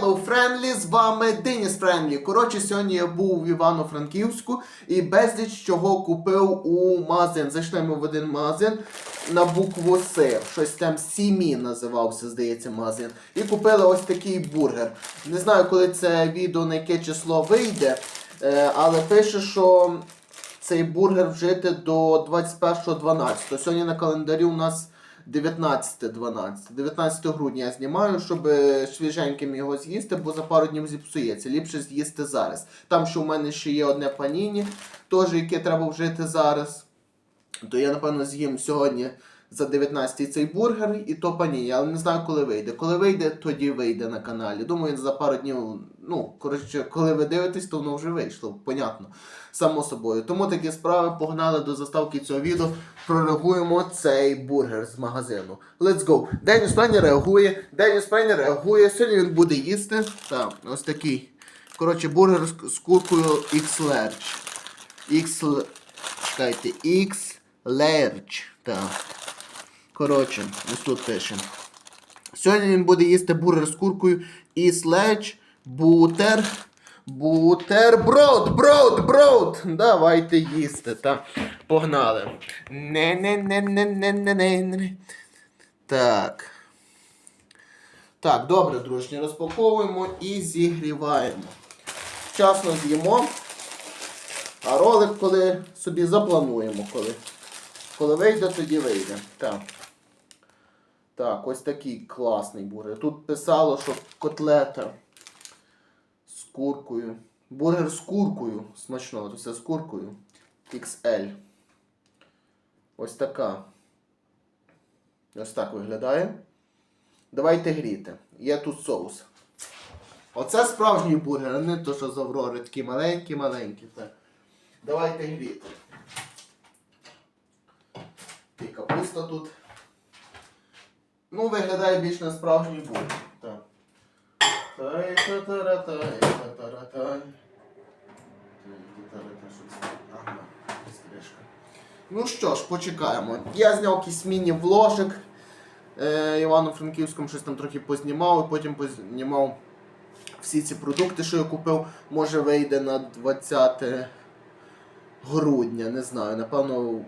Hello Friendly, з вами Деніс Френлі. Коротше, сьогодні я був в Івано-Франківську і безліч чого купив у магазин. Зайшли в один магазин на букву С. Щось там Сімі називався, здається, магазин. І купили ось такий бургер. Не знаю, коли це відео на яке число вийде, е, але пише, що цей бургер вжити до 21.12. Сьогодні на календарі у нас 19.12. 19 грудня я знімаю, щоб е, свіженьким його з'їсти, бо за пару днів зіпсується. Ліпше з'їсти зараз. Там, що у мене ще є одне паніні, теж яке треба вжити зараз. То я, напевно, з'їм сьогодні за 19 цей бургер і то паніні, але не знаю, коли вийде. Коли вийде, тоді вийде на каналі. Думаю, за пару днів, ну, коротше, коли ви дивитесь, то воно вже вийшло, понятно. Само собою. Тому такі справи погнали до заставки цього відео. Прореагуємо цей бургер з магазину. Let's go. Деніс Пенні реагує. Деніс Пенні реагує. Сьогодні він буде їсти. Так, ось такий. Коротше, бургер з- куркою X Large. X... л- X Large. Так. Коротше, ось тут пише. Сьогодні він буде їсти бургер з куркою і следж, бутер. Бутерброд, брод, брод! Давайте їсти, та. Погнали. Не-не-не-не-не-не-не. Так. Так, добре, дружні, розпаковуємо і зігріваємо. Вчасно з'їмо. А ролик коли собі заплануємо, коли. Коли вийде, тоді вийде. Так. Так, ось такий класний бургер. Тут писало, що котлета з куркою. Бургер з куркою. Смачно, то все з куркою. XL. Ось така. Ось так виглядає. Давайте гріти. Є тут соус. Оце справжній бургер, а не то, що з Аврори. Такі маленькі-маленькі. Давайте гріти. І капуста тут. Ну, виглядає більш на справжній бургер. Так. Ну що ж, почекаємо. Я зняв якийсь міні-вложик е, Івано-Франківському, щось там трохи познімав, і потім познімав всі ці продукти, що я купив. Може вийде на 20 грудня, не знаю, напевно,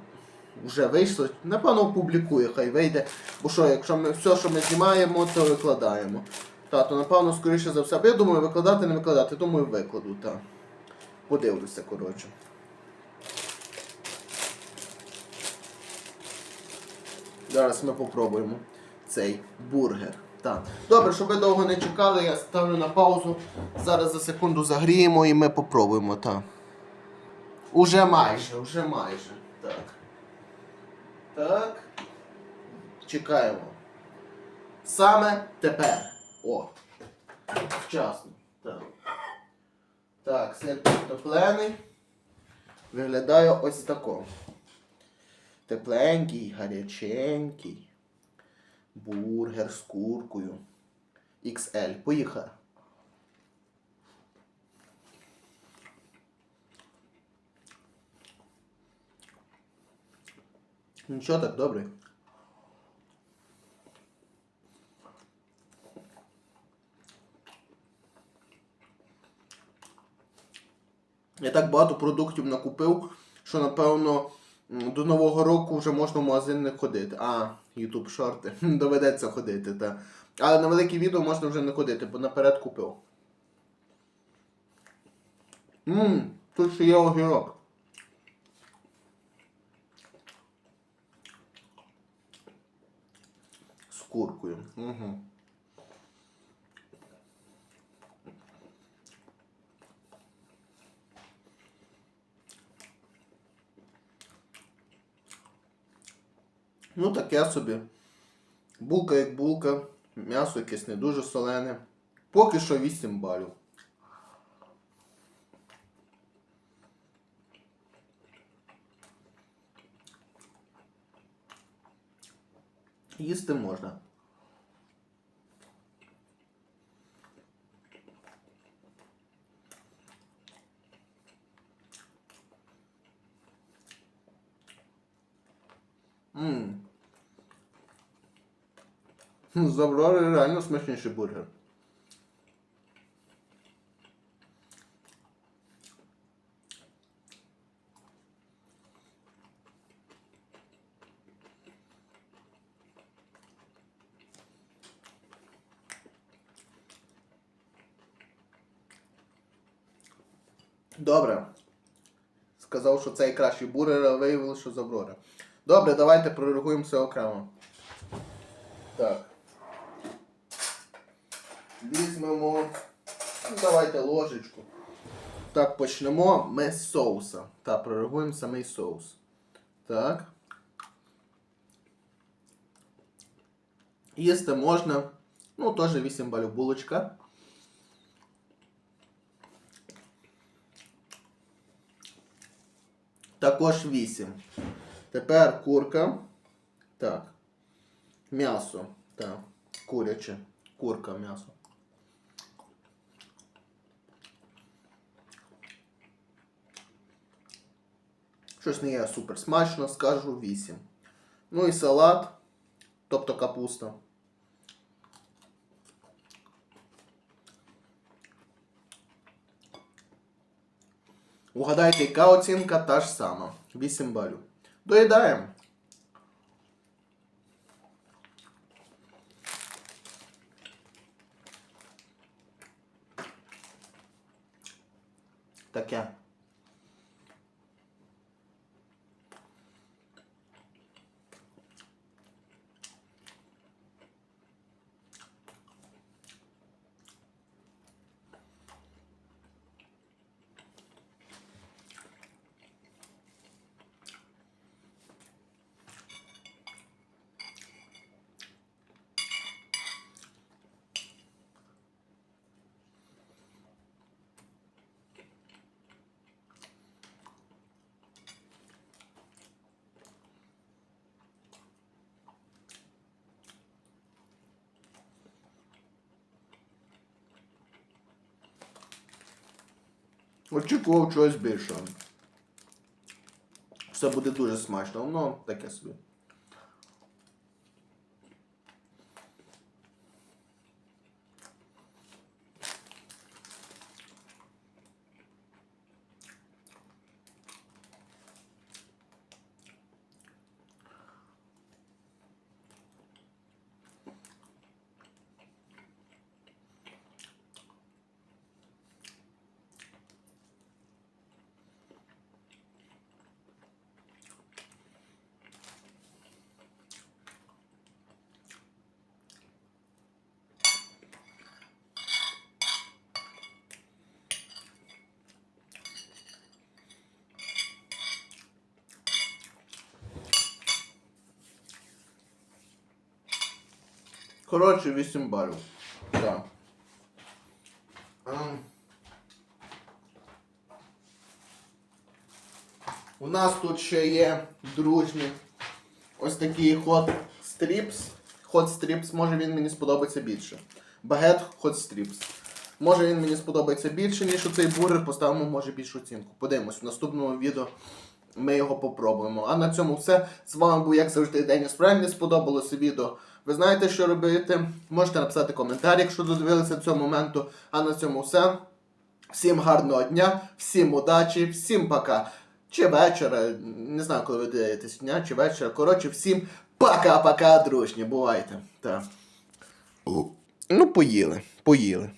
вже вийшло. Напевно, опублікує, хай вийде. Бо що, якщо ми все, що ми знімаємо, то викладаємо. Та, то напевно, скоріше за все. Я думаю, викладати, не викладати, думаю, викладу, так. Подивлюся, коротше. Зараз ми попробуємо цей бургер. Так. Добре, щоб ви довго не чекали, я ставлю на паузу. Зараз за секунду загріємо і ми попробуємо, так. Уже майже, уже майже. Так. Чекаємо. Саме тепер. О. Вчасно. Так. Так, сир підтоплений. Виглядає ось тако. Тепленький, гаряченький. Бургер з куркою. XL. Поїхали. Нічого так добре. Я так багато продуктів накупив, що напевно до Нового року вже можна в магазин не ходити. А, YouTube шорти. Доведеться ходити, так. Але на великі відео можна вже не ходити, бо наперед купив. Ммм, тут ще є огірок. З куркою. Угу. Ну, таке собі. Булка як булка, м'ясо якесь не дуже солене. Поки що 8 балів. Їсти можна. Ммм. Ну, з Аврори реально смачніший бургер. Добре. Сказав, що цей кращий бургер, а виявилося, що з Добре, давайте прореагуємо все окремо. Так. Візьмемо. Ну, давайте ложечку. Так, почнемо ми з соуса. Так, прореагуємо самий соус. Так. Їсти можна. Ну, теж 8 балів булочка. Також 8. Тепер курка. Так. М'ясо. Так. Куряче. Курка м'ясо. Щось не є супер смачно, скажу 8. Ну і салат, тобто капуста. Угадайте, яка оцінка та ж сама. 8 балів. Доїдаємо. Таке. Очікував чогось більшого. Все буде дуже смачно, воно таке собі. Коротше, 8 балів. Так. У нас тут ще є дружні ось такий хот стріпс. Хот стріпс, може він мені сподобається більше. Багет хот стріпс. Може він мені сподобається більше, ніж оцей бургер, поставимо може більшу оцінку. Подивимось, в наступному відео ми його попробуємо. А на цьому все. З вами був, як завжди, Деніс. Не сподобалося відео. Ви знаєте, що робити. Можете написати коментар, якщо додивилися цього моменту. А на цьому все. Всім гарного дня, всім удачі, всім пока. Чи вечора, не знаю, коли ви дивитесь дня, чи вечора. Коротше, всім пока-пока, дружні. Бувайте. Так. Ну, поїли, поїли.